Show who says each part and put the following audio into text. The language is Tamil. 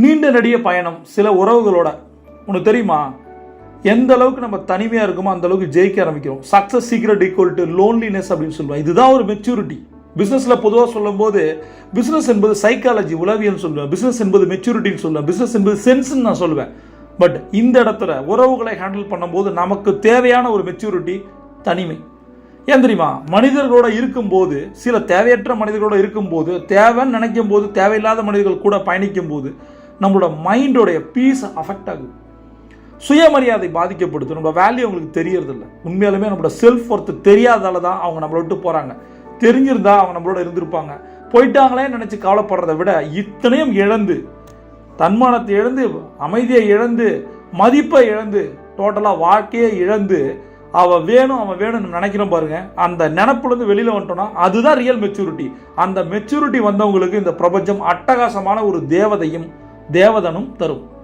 Speaker 1: நீண்ட நெடிய பயணம் சில உறவுகளோட. உனக்கு தெரியுமா? எந்த அளவுக்கு நம்ம தனிமையாக இருக்குமோ அந்த அளவுக்கு ஜெயிக்க ஆரம்பிக்கிறோம். Success secret equal to loneliness அப்படின்னு சொல்லுவேன் இதுதான் ஒரு மெச்சூரிட்டி பிஸ்னஸில் பொதுவாக சொல்லும்போது பிஸ்னஸ் என்பது சைக்காலஜி உளவியல் சொல்லுவேன். பிஸ்னஸ் என்பது மெச்சூரிட்டின்னு சொல்லுவேன். பிஸ்னஸ் என்பது சென்ஸ்ன்னு நான் சொல்லுவேன். பட் இந்த இடத்துல உறவுகளை ஹேண்டில் பண்ணும்போது நமக்கு தேவையான ஒரு மெச்சூரிட்டி தனிமை. ஏன் தெரியுமா? மனிதர்களோட இருக்கும்போது சில தேவையற்ற மனிதர்களோட இருக்கும்போது தேவைன்னு நினைக்கும் போது தேவையில்லாத மனிதர்கள் கூட பயணிக்கும் போது நம்மளோட மைண்டோடைய பீஸ் அஃபெக்ட் ஆகுது. சுயமரியாதை பாதிக்கப்படுது. நம்ம வேல்யூ அவங்களுக்கு தெரியறதில்ல. உண்மையாலுமே நம்மளோட செல்ஃப் ஒர்த்து தெரியாதால தான் அவங்க நம்மளை விட்டு போகிறாங்க தெரிஞ்சிருந்தா அவங்க நம்மளோட இருந்திருப்பாங்க. போயிட்டாங்களே நினச்சி கவலைப்படுறதை விட இத்தனையும் இழந்து தன்மானத்தை இழந்து அமைதியை இழந்து மதிப்பை இழந்து டோட்டலாக வாழ்க்கையை இழந்து அவள் வேணும் அவன் வேணும்னு நினைக்கிறோம் பாருங்க. அந்த நினப்புலேருந்து வெளியில் வந்துட்டோம்னா அதுதான் ரியல் மெச்சூரிட்டி அந்த மெச்சூரிட்டி வந்தவங்களுக்கு இந்த பிரபஞ்சம் அட்டகாசமான ஒரு தேவதையும் தேவதனும் தரும்.